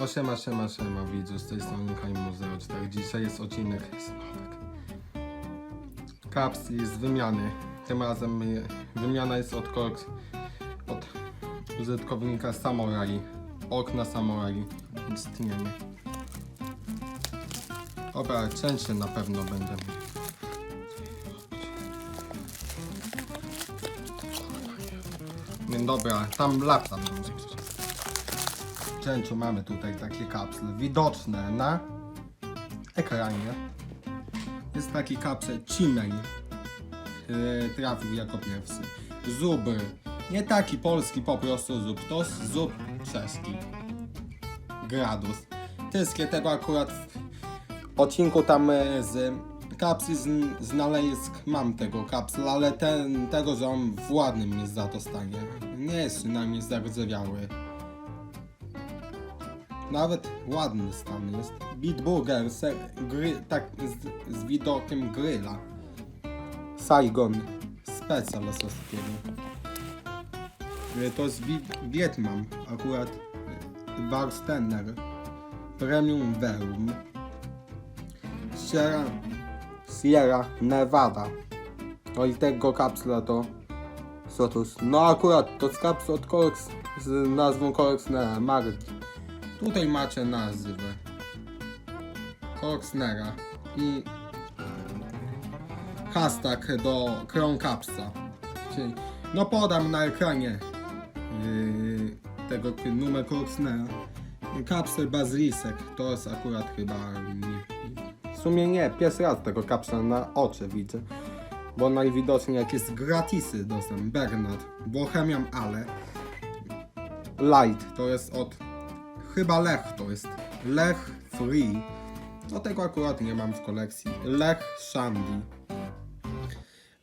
No siema, siema, siema widzu, z tej strony Kajmu 04. Dzisiaj jest odcinek Snowek. Kapsli z wymiany. Tym razem wymiana jest od kork, od użytkownika Samurai. Okna Samurai. Istniemy. Dobra, częściej na pewno. No Dobra, tam laptop. Częściu mamy tutaj takie kapsle widoczne na ekranie. Jest taki kapsel Cimej. Yy, trafił jako pierwszy. Zubr. Nie taki polski po prostu zub, to zub czeski. Gradus. Wszystkie tego akurat w odcinku tam e, z kapsli znalezisk mam tego kapsla, ale ten, tego, że on w ładnym jest za to stanie. Nie jest przynajmniej zardzewiały. Nawet ładny stan jest. Bitburger, gry, tak z, z widokiem gryla. Saigon, special soskiego. E, To Wi- Vietnam, akurat e, Warstener. Premium Verum. Sierra, Sierra Nevada. No i tego kapsla to Sotus. No akurat to z kapsla od Corks z nazwą Corks na. Tutaj macie nazwę Corksnera i hashtag do Crown Capsa. Czyli, no podam na ekranie yy, tego numer Corksnera. Kapsel Bazylisek to jest akurat chyba nie, w sumie nie, pierwszy raz tego kapsla na oczy widzę. Bo najwidoczniej jak jest gratisy dostęp Bernard, Bohemian Ale Light to jest od chyba Lech to jest. Lech Free. No tego akurat nie mam w kolekcji. Lech Shandy.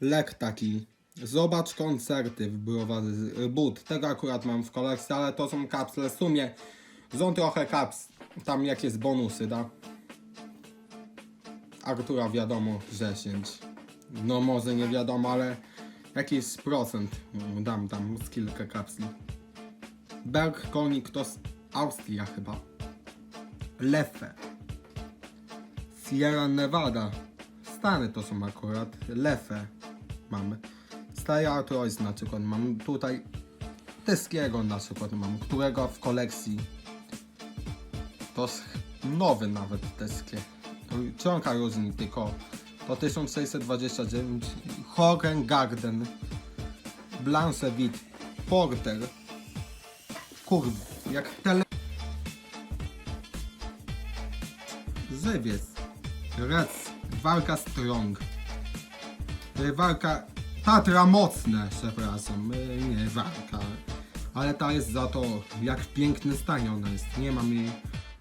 Lech taki. Zobacz koncerty w browary But. Tego akurat mam w kolekcji, ale to są kapsle w sumie. Są trochę kaps tam jakieś bonusy da? Artura wiadomo 10 no może nie wiadomo, ale jakiś procent dam tam z kilka kapsli. Berg Konik to Austria chyba. Leffe. Sierra Nevada. Stany to są akurat. Leffe mamy. Stary Artois na przykład mam. Tutaj Tyskiego na przykład mam, którego w kolekcji to nowy nawet Teskie. Ciąga różni tylko. To 1629 Hogen Garden Blancevit Porter Kurde, jak tele... Żywiec. Rec. Walka strong. Y, Walka... Tatra mocne, przepraszam. Y, Nie, walka. Ale ta jest za to, jak w pięknym stanie ona jest. Nie mam jej...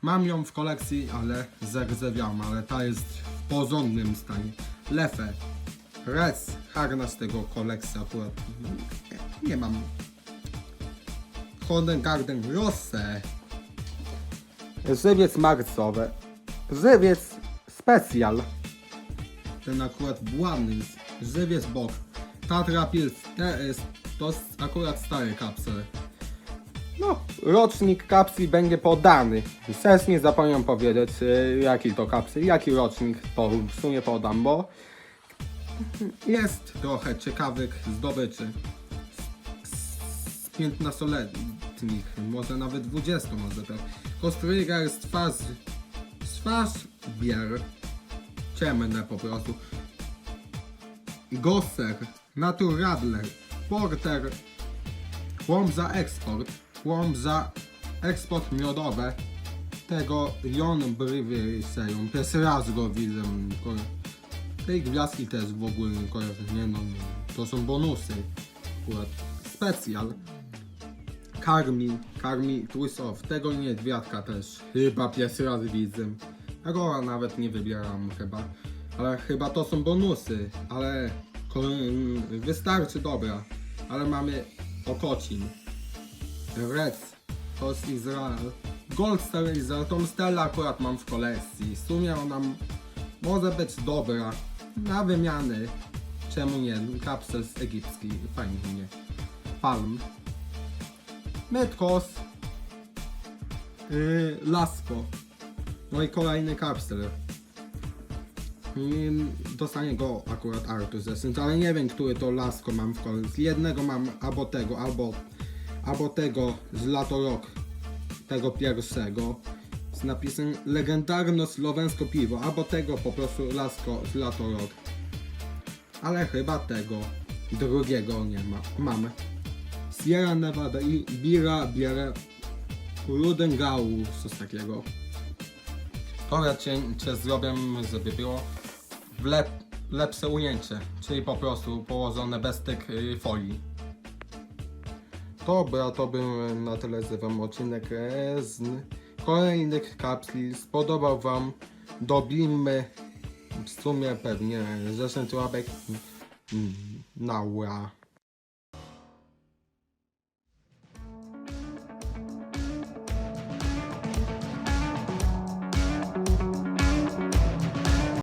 Mam ją w kolekcji, ale zerdzewiałam, ale ta jest w porządnym stanie. Lefe. Rec. Harna z tego kolekcji akurat. Nie, nie mam. Holden Garden Rosse. Żywiec marcowy. Żywiec specjal. Ten akurat ładny jest. Żywiec bok. Tatra Pils TS. To jest akurat stary kapsel. No, rocznik kapsli będzie podany. Ses nie zapomniałem powiedzieć, y, jaki to kapsel, jaki rocznik to w sumie podam, bo jest trochę ciekawych zdobyczy z 15-letnich, może nawet 20 może tak. Kostrygger z twarz, twarz bier, ciemne po prostu. Gosser, Naturadler, Porter, Łom za eksport, łom za eksport miodowe. Tego Jon Brivy seją, pierwszy raz go widzę. Tej gwiazdki też w ogóle nie kojarzę, nie no, to są bonusy. Akurat specjal. Karmi, karmi twist off. Tego niedźwiadka też chyba pierwszy raz widzę. Tego nawet nie wybieram chyba. Ale chyba to są bonusy, ale wystarczy dobra. Ale mamy okocin. Rec, to jest. Gold Star Izrael, tą stelę akurat mam w kolekcji. W sumie ona może być dobra. Na wymiany. Czemu nie? Kapsel z egipski, fajnie nie. Palm. Metkos. Yy, Lasko. No i kolejny kapsel. I dostanie go akurat Artur z Essence, ale nie wiem, który to Lasko mam w. Z jednego mam albo tego, albo, albo tego z Latorok, tego pierwszego. Z napisem legendarno słowensko piwo, albo tego po prostu Lasko z Latorok. Ale chyba tego drugiego nie ma. Mamy. Sierra Nevada i Bira bierę Rudengau, coś takiego. Dobra, cię, cię zrobię, żeby było w lep, lepsze ujęcie, czyli po prostu położone bez tych y, folii. Dobra, to był na tyle z wam odcinek e, z kolejnych kapsli. Spodobał wam, dobijmy w sumie pewnie 10 łapek na ura.